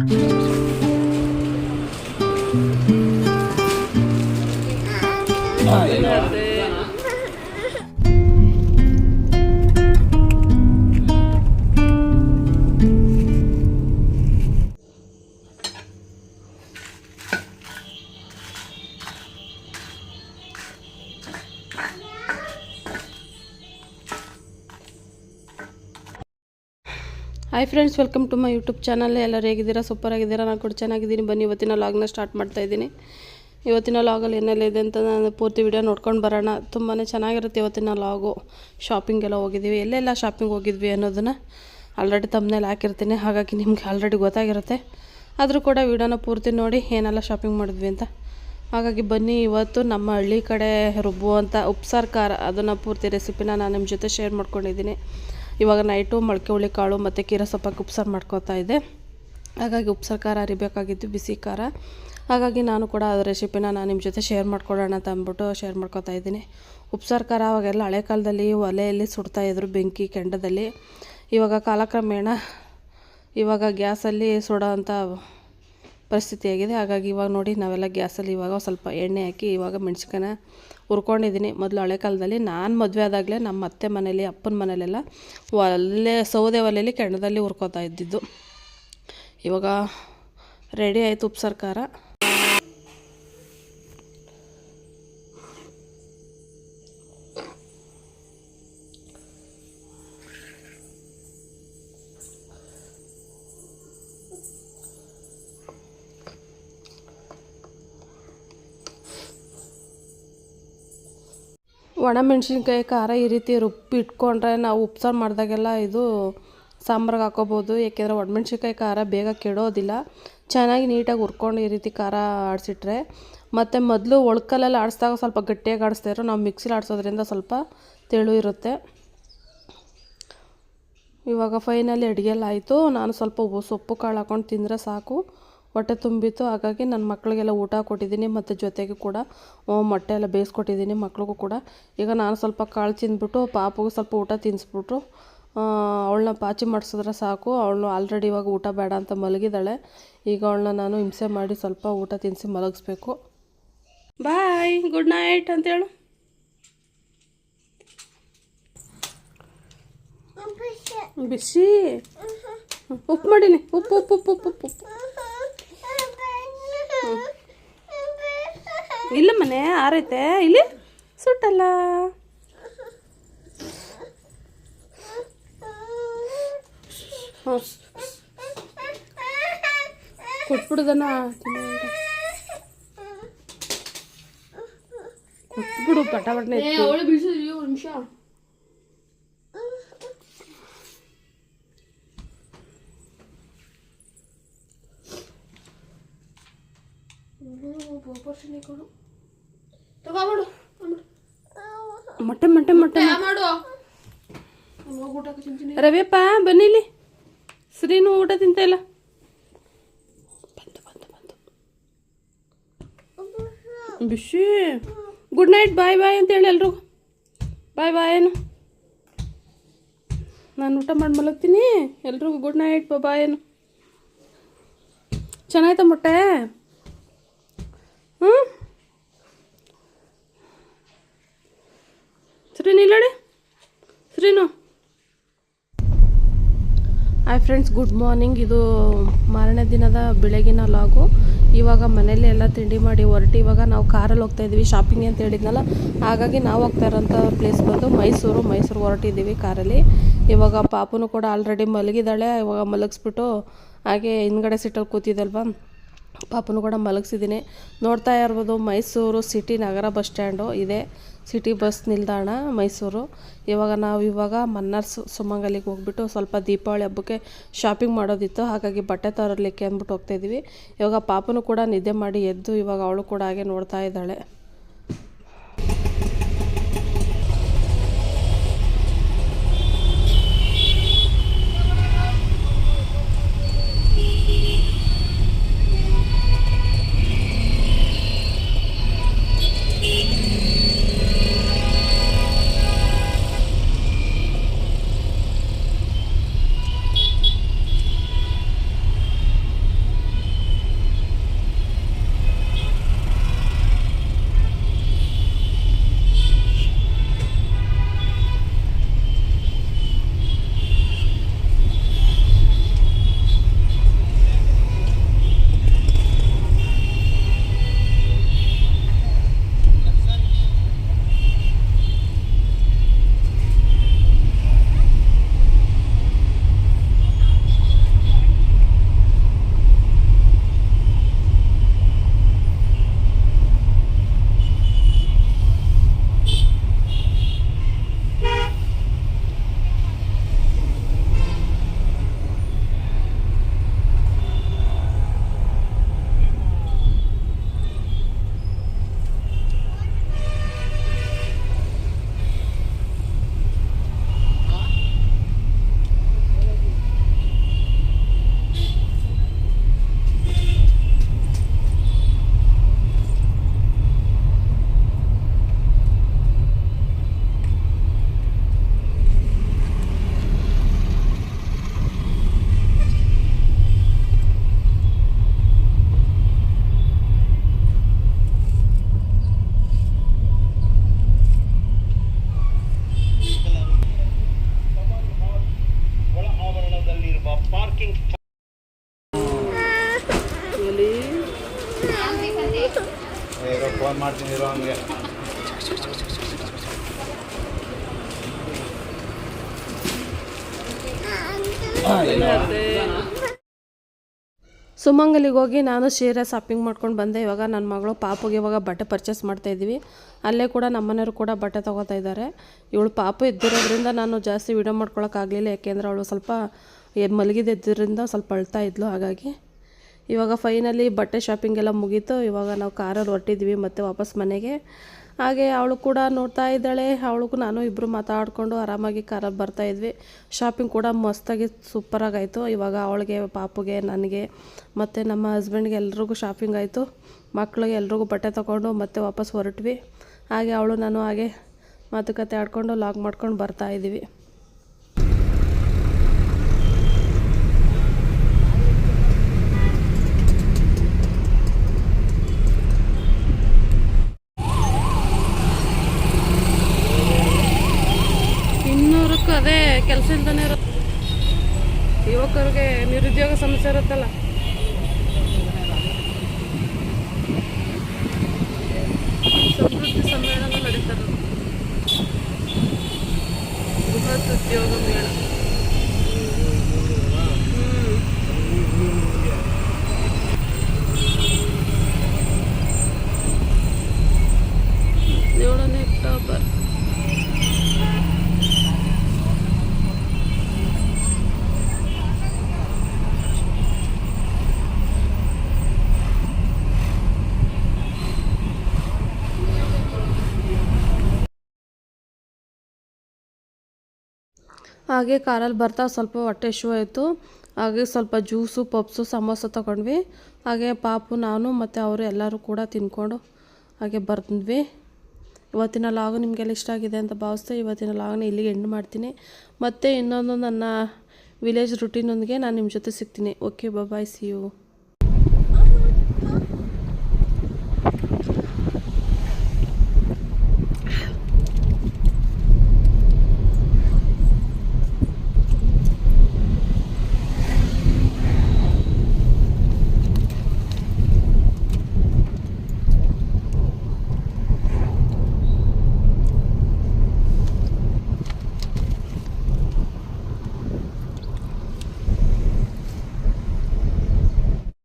Mm-hmm. Hi friends welcome to my YouTube channel ಎಲ್ಲರೂ ಹೇಗಿದ್ದೀರಾ? Super ಆಗಿದ್ದೀರಾ? ನಾನು ಕೂಡ ಚೆನ್ನಾಗಿದ್ದೀನಿ. ಬನ್ನಿ, ಇವತ್ತಿನ ಲಾಗ್ನ ಸ್ಟಾರ್ಟ್ ಮಾಡ್ತಾ ಇದ್ದೀನಿ. ಇವತ್ತಿನ ಲಾಗಲ್ಲಿ ಏನೆಲ್ಲ ಇದೆ ಅಂತ ನಾನು ಪೂರ್ತಿ ವಿಡಿಯೋ ನೋಡ್ಕೊಂಡು ಬರೋಣ. ತುಂಬಾ ಚೆನ್ನಾಗಿರುತ್ತೆ ಇವತ್ತಿನ ಲಾಗು ಶಾಪಿಂಗೆಲ್ಲ ಹೋಗಿದ್ದೀವಿ. ಎಲ್ಲೆಲ್ಲ ಶಾಪಿಂಗ್ ಹೋಗಿದ್ವಿ ಅನ್ನೋದನ್ನು ಆಲ್ರೆಡಿ ತಮ್ಮನೇಲಿ ಹಾಕಿರ್ತೀನಿ. ಹಾಗಾಗಿ ನಿಮ್ಗೆ ಆಲ್ರೆಡಿ ಗೊತ್ತಾಗಿರುತ್ತೆ. ಆದರೂ ಕೂಡ ವಿಡಿಯೋನ ಪೂರ್ತಿ ನೋಡಿ ಏನೆಲ್ಲ ಶಾಪಿಂಗ್ ಮಾಡಿದ್ವಿ ಅಂತ. ಹಾಗಾಗಿ ಬನ್ನಿ, ಇವತ್ತು ನಮ್ಮ ಹಳ್ಳಿ ಕಡೆ ರುಬ್ಬುವಂಥ ಉಪ್ಸಾರ್ ಖಾರ. ಅದನ್ನು ಪೂರ್ತಿ ರೆಸಿಪಿನ ನಾನು ನಿಮ್ಮ ಜೊತೆ ಶೇರ್ ಮಾಡ್ಕೊಂಡಿದ್ದೀನಿ. ಇವಾಗ ನೈಟು ಮೊಳಕೆ ಹುಳಿ ಕಾಳು ಮತ್ತು ಕೀರ ಸೊಪ್ಪಾಗಿ ಉಪ್ಸಾರು ಮಾಡ್ಕೋತಾ ಇದ್ದೆ. ಹಾಗಾಗಿ ಉಪ್ಸಾರು, ಖಾರ ಅರಿಬೇಕಾಗಿತ್ತು ಬಿಸಿ ಖಾರ. ಹಾಗಾಗಿ ನಾನು ಕೂಡ ಅದು ರೆಸಿಪಿನ ನಾನು ನಿಮ್ಮ ಜೊತೆ ಶೇರ್ ಮಾಡ್ಕೊಳ್ಳೋಣ ಅಂತ ಅಂದ್ಬಿಟ್ಟು ಶೇರ್ ಮಾಡ್ಕೋತಾ ಇದ್ದೀನಿ. ಉಪ್ಸಾರು, ಖಾರ ಅವಾಗೆಲ್ಲ ಹಳೆ ಕಾಲದಲ್ಲಿ ಒಲೆಯಲ್ಲಿ ಸುಡ್ತಾಯಿದ್ರು ಬೆಂಕಿ ಕೆಂಡದಲ್ಲಿ. ಇವಾಗ ಕಾಲಕ್ರಮೇಣ ಇವಾಗ ಗ್ಯಾಸಲ್ಲಿ ಸುಡೋ ಅಂಥ ಪರಿಸ್ಥಿತಿ ಆಗಿದೆ. ಹಾಗಾಗಿ ಇವಾಗ ನೋಡಿ, ನಾವೆಲ್ಲ ಗ್ಯಾಸಲ್ಲಿ ಇವಾಗ ಸ್ವಲ್ಪ ಎಣ್ಣೆ ಹಾಕಿ ಇವಾಗ ಮೆಣ್ಸಿನ್ಕಾಯನ್ನ ಹುರ್ಕೊಂಡಿದ್ದೀನಿ. ಮೊದಲು ಹಳೆ ಕಾಲದಲ್ಲಿ ನಾನು ಮದುವೆ ಆದಾಗಲೇ ನಮ್ಮ ಅತ್ತೆ ಮನೇಲಿ, ಅಪ್ಪನ ಮನೇಲೆಲ್ಲ ಒಲೆ ಸೌದೆ ಒಲೆಯಲ್ಲಿ ಕೆಂಡದಲ್ಲಿ ಹುರ್ಕೋತಾ ಇದ್ದಿದ್ದು. ಇವಾಗ ರೆಡಿ ಆಯಿತು ಉಪ್ಪು ಖಾರ ಒಣಮೆಣ್ಸಿನ್ಕಾಯಿ ಖಾರ ಈ ರೀತಿ ರುಬ್ಬಿ ಇಟ್ಕೊಂಡ್ರೆ ನಾವು ಉಪ್ಸಾರು ಮಾಡಿದಾಗೆಲ್ಲ ಇದು ಸಾಂಬಾರ್ಗೆ ಹಾಕೋಬೋದು ಏಕೆಂದರೆ ಒಣಮೆಣ್ಸಿನ್ಕಾಯಿ ಖಾರ ಬೇಗ ಕೆಡೋದಿಲ್ಲ. ಚೆನ್ನಾಗಿ ನೀಟಾಗಿ ಹುರ್ಕೊಂಡು ಈ ರೀತಿ ಖಾರ ಆಡಿಸಿಟ್ರೆ. ಮತ್ತು ಮೊದಲು ಒಳ್ಕಲ್ಲಲ್ಲಿ ಆಡಿಸಿದಾಗ ಸ್ವಲ್ಪ ಗಟ್ಟಿಯಾಗಿ ಆಡಿಸ್ತಾಯಿದ್ರು ನಾವು ಮಿಕ್ಸಿಲಿ ಆಡಿಸೋದ್ರಿಂದ ಸ್ವಲ್ಪ ತೆಳು ಇರುತ್ತೆ. ಇವಾಗ ಫೈನಲಿ ಅಡುಗೆಲ್ಲ ಆಯಿತು. ನಾನು ಸ್ವಲ್ಪ ಸೊಪ್ಪು ಕಾಳು ಹಾಕೊಂಡು ತಿಂದರೆ ಸಾಕು. ಹೊಟ್ಟೆ ತುಂಬಿತ್ತು. ಹಾಗಾಗಿ ನನ್ನ ಮಕ್ಕಳಿಗೆಲ್ಲ ಊಟ ಕೊಟ್ಟಿದ್ದೀನಿ ಮತ್ತು ಜೊತೆಗೆ ಕೂಡ ಮೊಟ್ಟೆ ಎಲ್ಲ ಬೇಯಿಸ್ಕೊಟ್ಟಿದ್ದೀನಿ ಮಕ್ಳಿಗೂ ಕೂಡ. ಈಗ ನಾನು ಸ್ವಲ್ಪ ಕಾಳು ತಿಂದ್ಬಿಟ್ಟು ಪಾಪಗೂ ಸ್ವಲ್ಪ ಊಟ ತಿನ್ನಿಸ್ಬಿಟ್ಟು ಅವಳನ್ನ ಪಾಚಿ ಮಾಡಿಸಿದ್ರೆ ಸಾಕು. ಅವಳು ಆಲ್ರೆಡಿ ಇವಾಗ ಊಟ ಬೇಡ ಅಂತ ಮಲಗಿದ್ದಾಳೆ. ಈಗ ಅವಳನ್ನ ನಾನು ಹಿಂಸೆ ಮಾಡಿ ಸ್ವಲ್ಪ ಊಟ ತಿನ್ನಿಸಿ ಮಲಗಿಸ್ಬೇಕು. ಬಾಯ್ ಗುಡ್ ನೈಟ್ ಅಂತೇಳು ಬಿಸಿ ಉಪ್ಪು ಮಾಡೀನಿ. ಉಪ್ಪು ಉಪ್ಪು ಉಪ್ಪು ಉಪ್ಪು ಉಪ್ಪು. ಇಲ್ಲ ಮನೆ ಆರೈತೆ. ಇಲ್ಲಿ? ಸುಟ್ಟಲ್ಲ. ಹಾಂ ಕೊಟ್ಬಿಡುದನ್ನ ಕೊಟ್ಬಿಡು ಪಟ ತಗೋಬಿಡು ಮೊಟ್ಟೆ ಮೊಟ್ಟೆ ಮಾಡು. ರವಿಯಪ್ಪ ಬನ್ನಿಲಿ ಶ್ರೀನು ಊಟ ತಿಂತ ಇಲ್ಲ. ಬಂತು ಬಂತು ಬಂತು ಬಿಸಿ ಗುಡ್ ನೈಟ್ ಬಾಯ್ ಬಾಯ್ ಅಂತ ಹೇಳಿ ಎಲ್ರಿಗೂ. ಬಾಯ್ ಬಾಯ್ ಏನು? ನಾನು ಊಟ ಮಾಡಿ ಮಲಗ್ತೀನಿ. ಎಲ್ರಿಗೂ ಗುಡ್ ನೈಟ್ ಬಾಯ್ ಏನು? ಚೆನ್ನಾಯ್ತಾ ಮೊಟ್ಟೆ? ಹ್ಞೂ Srinu hi friends good morning ಇದು ಮಾರನೇ ದಿನದ ಬೆಳಗಿನ ಲಾಗು ಇವಾಗ ಮನೇಲಿ ಎಲ್ಲ ತಿಂಡಿ ಮಾಡಿ ಹೊರಟು. ಇವಾಗ ನಾವು ಕಾರಲ್ಲಿ ಹೋಗ್ತಾ ಇದ್ದೀವಿ ಶಾಪಿಂಗ್ ಅಂತ ಹೇಳಿದ್ನಲ್ಲ, ಹಾಗಾಗಿ ನಾವು ಹೋಗ್ತಾ ಇರೋಂಥ ಪ್ಲೇಸ್ ಬಂದು ಮೈಸೂರು ಮೈಸೂರು ಹೊರಟಿದ್ದೀವಿ ಕಾರಲ್ಲಿ. ಇವಾಗ ಪಾಪುನು ಕೂಡ ಆಲ್ರೆಡಿ ಮಲಗಿದ್ದಾಳೆ. ಇವಾಗ ಮಲಗಿಸ್ಬಿಟ್ಟು ಹಾಗೆ ಹಿಂದ್ಗಡೆ ಸೀಟಲ್ಲಿ ಕೂತಿದ್ದಲ್ವಾ. ಪಾಪನು ಕೂಡ ಮಲಗಿಸಿದ್ದೀನಿ. ನೋಡ್ತಾ ಇರ್ಬೋದು, ಮೈಸೂರು ಸಿಟಿ ನಗರ ಬಸ್ ಸ್ಟ್ಯಾಂಡು ಇದೆ. ಸಿಟಿ ಬಸ್ ನಿಲ್ದಾಣ ಮೈಸೂರು. ಇವಾಗ ನಾವು ಇವಾಗ ಮನ್ನಾರ್ ಸುಮಂಗಲಿಗೆ ಹೋಗ್ಬಿಟ್ಟು ಸ್ವಲ್ಪ ದೀಪಾವಳಿ ಹಬ್ಬಕ್ಕೆ ಶಾಪಿಂಗ್ ಮಾಡೋದಿತ್ತು. ಹಾಗಾಗಿ ಬಟ್ಟೆ ತರಲಿಕ್ಕೆ ಅಂದ್ಬಿಟ್ಟು ಹೋಗ್ತಾಯಿದ್ವಿ ಇವಾಗ ಪಾಪನು ಕೂಡ ನಿದ್ದೆ ಮಾಡಿ ಎದ್ದು ಇವಾಗ ಅವಳು ಕೂಡ ಹಾಗೆ ನೋಡ್ತಾ ಇದ್ದಾಳೆ. ಮಾಡ್ತೀನಿ ಇರೋ ಹಂಗೆ ಸುಮಂಗಲಿಗೆ ಹೋಗಿ ನಾನು ಸೀರೆ ಶಾಪಿಂಗ್ ಮಾಡ್ಕೊಂಡು ಬಂದೆ. ಇವಾಗ ನನ್ನ ಮಗಳು ಪಾಪುಗೆ ಇವಾಗ ಬಟ್ಟೆ ಪರ್ಚೇಸ್ ಮಾಡ್ತಾ ಇದ್ದೀವಿ ಅಲ್ಲೇ ಕೂಡ ನಮ್ಮನೆಯವರು ಕೂಡ ಬಟ್ಟೆ ತೊಗೋತಾ ಇದ್ದಾರೆ. ಇವಳು ಪಾಪು ಎದ್ದಿರೋದ್ರಿಂದ ನಾನು ಜಾಸ್ತಿ ವಿಡಿಯೋ ಮಾಡ್ಕೊಳಕ್ಕಾಗಲಿಲ್ಲ ಯಾಕೆಂದ್ರೆ ಅವಳು ಸ್ವಲ್ಪ ಎ- ಮಲಗಿದ್ದೆದ್ದಿದ್ದರಿಂದ ಸ್ವಲ್ಪ ಅಳ್ತಾ ಇದ್ಲು. ಹಾಗಾಗಿ ಇವಾಗ ಫೈನಲಿ ಬಟ್ಟೆ ಶಾಪಿಂಗ್ ಎಲ್ಲ ಮುಗೀತು. ಇವಾಗ ನಾವು ಕಾರಲ್ಲಿ ಹೊರಟಿದ್ವಿ ಮತ್ತೆ ವಾಪಸ್ ಮನೆಗೆ. ಹಾಗೆ ಅವಳು ಕೂಡ ನೋಡ್ತಾ ಇದ್ದಾಳೆ. ಅವಳಿಗೂ ನಾನು ಇಬ್ಬರು ಮಾತಾಡಿಕೊಂಡು ಆರಾಮಾಗಿ ಕಾರಲ್ಲಿ ಬರ್ತಾ ಇದ್ವಿ. ಶಾಪಿಂಗ್ ಕೂಡ ಮಸ್ತಾಗಿ ಸೂಪರಾಗಾಯಿತು ಇವಾಗ ಅವಳಿಗೆ, ಪಾಪುಗೆ, ನನಗೆ ಮತ್ತು ನಮ್ಮ ಹಸ್ಬೆಂಡ್ಗೆ ಎಲ್ರಿಗೂ ಶಾಪಿಂಗ್ ಆಯಿತು. ಮಕ್ಕಳಿಗೆ ಎಲ್ರಿಗೂ ಬಟ್ಟೆ ತೊಗೊಂಡು ಮತ್ತೆ ವಾಪಸ್ ಹೊರಟ್ವಿ. ಹಾಗೆ ಅವಳು ನಾನು ಹಾಗೆ ಮಾತುಕತೆ ಆಡ್ಕೊಂಡು ಲಾಗ್ ಮಾಡ್ಕೊಂಡು ಬರ್ತಾ विचारत त्याला. समृद्धी संमेलनाला लढत बृहत उद्योग मेळा ಹಾಗೆ ಕಾರಲ್ಲಿ ಬರ್ತಾ ಸ್ವಲ್ಪ ಹೊಟ್ಟೆ ಶೂ ಆಯಿತು. ಹಾಗೆ ಸ್ವಲ್ಪ ಜ್ಯೂಸು, ಪಪ್ಸು, ಸಮೋಸ ತಗೊಂಡ್ವಿ. ಹಾಗೆ ಪಾಪು, ನಾನು ಮತ್ತು ಅವರು ಎಲ್ಲರೂ ಕೂಡ ತಿನ್ಕೊಂಡು ಹಾಗೆ ಬರ್ತಿದ್ವಿ ಇವತ್ತಿನ ಲಾಗ್ ನಿಮಗೆಲ್ಲ ಇಷ್ಟ ಆಗಿದೆ ಅಂತ ಭಾವಿಸ್ತೆ ಇವತ್ತಿನ ಲಾಗ್ನ ಇಲ್ಲಿಗೆ ಎಂಡ್ ಮಾಡ್ತೀನಿ. ಮತ್ತು ಇನ್ನೊಂದು ನನ್ನ ವಿಲೇಜ್ ರುಟೀನೊಂದಿಗೆ ನಾನು ನಿಮ್ಮ ಜೊತೆ ಸಿಗ್ತೀನಿ. Okay bye see you